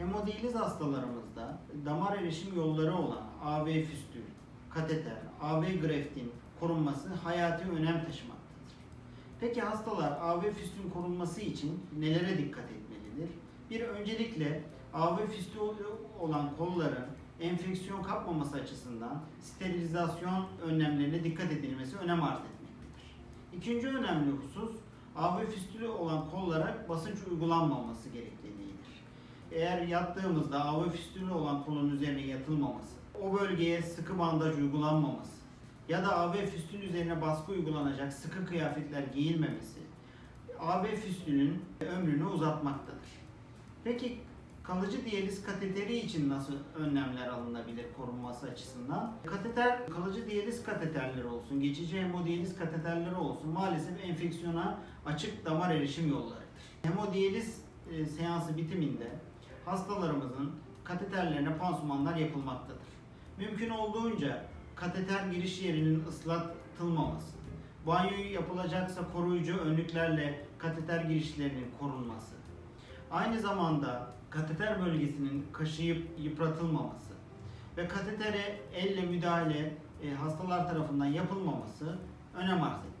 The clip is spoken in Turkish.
Hemodiyaliz hastalarımızda damar erişim yolları olan AV fistül, kateter, AV greftin korunması hayati önem taşımaktadır. Peki hastalar AV fistülün korunması için nelere dikkat etmelidir? Bir öncelikle AV fistülü olan kolların enfeksiyon kapmaması açısından sterilizasyon önlemlerine dikkat edilmesi önem arz etmektedir. İkinci önemli husus AV fistülü olan kollara basınç uygulanmaması gerekliliğidir. Eğer yattığımızda AV fistülü olan kolun üzerine yatılmaması, o bölgeye sıkı bandaj uygulanmaması ya da AV fistülü üzerine baskı uygulanacak sıkı kıyafetler giyilmemesi AV fistülün ömrünü uzatmaktadır. Peki kalıcı diyaliz kateteri için nasıl önlemler alınabilir korunması açısından? Kateter, kalıcı diyaliz kateterleri olsun, geçici hemodiyaliz kateterleri olsun maalesef enfeksiyona açık damar erişim yollarıdır. Hemodiyaliz e, seansı bitiminde hastalarımızın kateterlerine pansumanlar yapılmaktadır. Mümkün olduğunca kateter giriş yerinin ıslatılmaması, banyo yapılacaksa koruyucu önlüklerle kateter girişlerinin korunması, aynı zamanda kateter bölgesinin kaşıyıp yıpratılmaması ve katetere elle müdahale e, hastalar tarafından yapılmaması önem arz etmektedir.